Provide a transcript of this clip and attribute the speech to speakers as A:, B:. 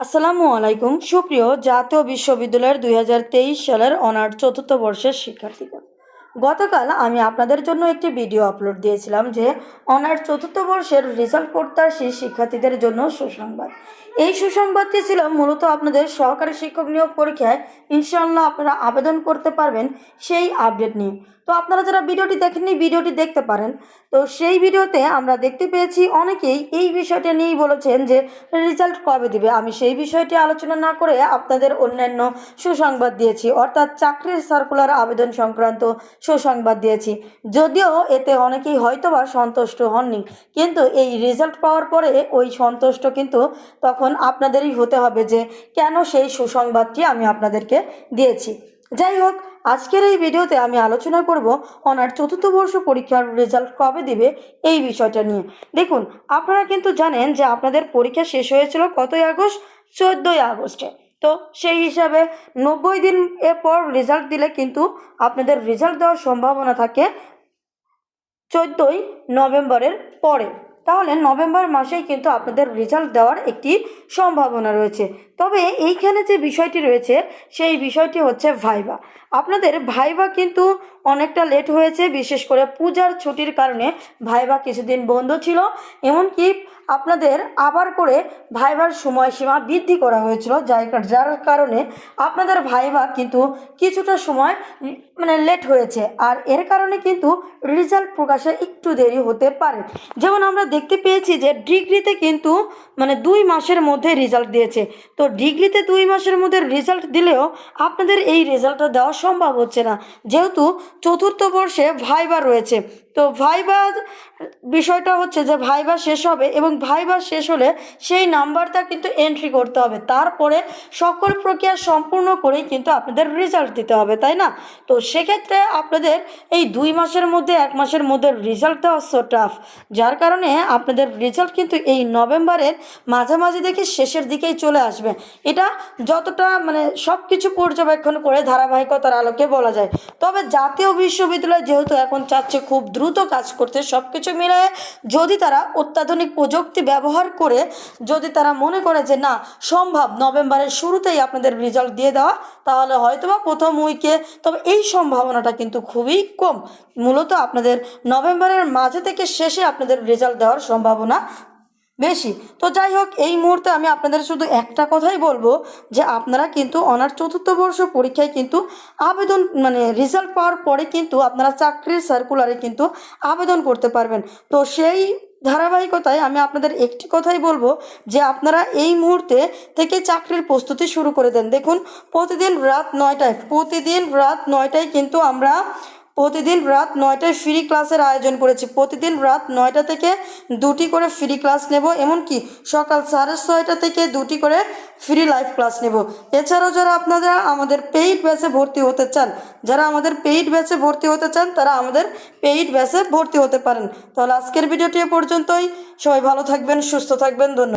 A: আসসালামু আলাইকুম। সুপ্রিয় জাতীয় বিশ্ববিদ্যালয়ের দুই সালের অনার্স চতুর্থ বর্ষের শিক্ষার্থীগণ গতকাল আমি আপনাদের জন্য একটি ভিডিও আপলোড দিয়েছিলাম যে অনার্স চতুর্থ বর্ষের রেজাল্ট প্রত্যাশী শিক্ষার্থীদের জন্য সুসংবাদ। এই সুসংবাদটি ছিল মূলত আপনাদের সহকারী শিক্ষক নিয়োগ পরীক্ষায় ইনশাআল্লাহ আপনারা আবেদন করতে পারবেন সেই আপডেট নিয়ে। তো আপনারা যারা ভিডিওটি দেখেননি, ভিডিওটি দেখতে পারেন। তো সেই ভিডিওতে আমরা দেখতে পেয়েছি অনেকেই এই বিষয়টা নিয়েই বলেছেন যে রেজাল্ট কবে দিবে। আমি সেই বিষয়টি আলোচনা না করে আপনাদের অন্যান্য সুসংবাদ দিয়েছি। অর্থাৎ চাকরির সার্কুলার আবেদন সংক্রান্ত সুসংবাদ দিয়েছি। যদিও এতে অনেকেই হয়তোবা সন্তুষ্ট হননি, কিন্তু এই রেজাল্ট পাওয়ার পরে ওই সন্তুষ্ট কিন্তু তখন আপনাদেরই হতে হবে যে কেন সেই সুসংবাদটি আমি আপনাদেরকে দিয়েছি। যাই হোক, আজকের এই ভিডিওতে আমি আলোচনা করব অনার চতুর্থ বর্ষ পরীক্ষার রেজাল্ট কবে দিবে এই বিষয়টা নিয়ে। দেখুন, আপনারা কিন্তু জানেন যে আপনাদের পরীক্ষা শেষ হয়েছিল কতই আগস্ট? চোদ্দোই আগস্টে। তো সেই হিসাবে নব্বই দিন এর পর রেজাল্ট দিলে কিন্তু আপনাদের রেজাল্ট দেওয়ার সম্ভাবনা থাকে চোদ্দই নভেম্বরের পরে। তাহলে নভেম্বর মাসেই কিন্তু আপনাদের রেজাল্ট দেওয়ার একটি সম্ভাবনা রয়েছে। তবে এইখানে যে বিষয়টি রয়েছে, সেই বিষয়টি হচ্ছে ভাইবা। আপনাদের ভাইবা কিন্তু অনেকটা লেট হয়েছে, বিশেষ করে পূজার ছুটির কারণে ভাইবা কিছুদিন বন্ধ ছিল। এমনকি আপনাদের আবার করে ভাইবার সময়সীমা বৃদ্ধি করা হয়েছিল, যার যার কারণে আপনাদের ভাইবা কিন্তু কিছুটা সময় মানে লেট হয়েছে। আর এর কারণে কিন্তু রেজাল্ট প্রকাশে একটু দেরি হতে পারে। যেমন আমরা দেখতে পেয়েছি যে ডিগ্রিতে কিন্তু মানে দুই মাসের মধ্যে রেজাল্ট দিয়েছে। তো ডিগ্রিতে দুই মাসের মধ্যে রেজাল্ট দিলেও আপনাদের এই রেজাল্টটা দেওয়া সম্ভব হচ্ছে না। যেহেতু চতুর্থ বর্ষে ভাইবার রয়েছে। তো ভাইবা বিষয়টা হচ্ছে যে ভাইবা শেষ হবে এবং ভাইবা শেষ হলে সেই নাম্বারটা কিন্তু এন্ট্রি করতে হবে। তারপরে সকল প্রক্রিয়া সম্পূর্ণ করেই কিন্তু আপনাদের রেজাল্ট দিতে হবে, তাই না? তো সেক্ষেত্রে আপনাদের এই দুই মাসের মধ্যে, এক মাসের মধ্যে রেজাল্ট দেওয়া সো টাফ যার কারণে আপনাদের রেজাল্ট কিন্তু এই নভেম্বরের মাঝামাঝি দেখে শেষের দিকেই চলে আসবে। এটা যতটা মানে সব কিছু পর্যবেক্ষণ করে ধারাবাহিকতার আলোকে বলা যায়। তবে জাতীয় বিশ্ববিদ্যালয় যেহেতু এখন চাচ্ছে খুব দ্রুত কাজ করতে সব কিছু মিলে যদি তারা অত্যাধুনিক প্রযুক্তি ব্যবহার করে, যদি তারা মনে করে যে না, সম্ভব নভেম্বরের শুরুতেই আপনাদের রেজাল্ট দিয়ে দেওয়া, তাহলে হয়তোবা প্রথম উইকে তবে এই সম্ভাবনাটা কিন্তু খুবই কম। মূলত আপনাদের নভেম্বরের মাঝে থেকে শেষে আপনাদের রেজাল্ট দেওয়ার সম্ভাবনা বেশি। তো যাই হোক, এই মুহূর্তে আমি আপনাদের শুধু একটা কথাই বলব যে আপনারা কিন্তু অনার চতুর্থ বর্ষ পরীক্ষায় কিন্তু আবেদন মানে রেজাল্ট পাওয়ার পরে কিন্তু আপনারা চাকরির সার্কুলারে কিন্তু আবেদন করতে পারবেন। তো সেই ধারাবাহিকতায় আমি আপনাদের একটি কথাই বলব যে আপনারা এই মুহূর্তে থেকে চাকরির প্রস্তুতি শুরু করে দেন। দেখুন, প্রতিদিন রাত নয়টায়, প্রতিদিন রাত নয়টায় কিন্তু আমরা প্রতিদিন রাত নয়টায় ফ্রি ক্লাসের আয়োজন করেছি। প্রতিদিন রাত নয়টা থেকে দুটি করে ফ্রি ক্লাস নেব, এমনকি সকাল সাড়ে ছয়টা থেকে দুটি করে ফ্রি লাইভ ক্লাস নেব। এছাড়াও যারা আপনারা আমাদের পেইড ব্যাচে ভর্তি হতে চান, যারা আমাদের পেইড ব্যাচে ভর্তি হতে চান, তারা আমাদের পেইড ব্যাচে ভর্তি হতে পারেন। তাহলে আজকের ভিডিওটি এ পর্যন্তই। সবাই ভালো থাকবেন, সুস্থ থাকবেন, ধন্যবাদ।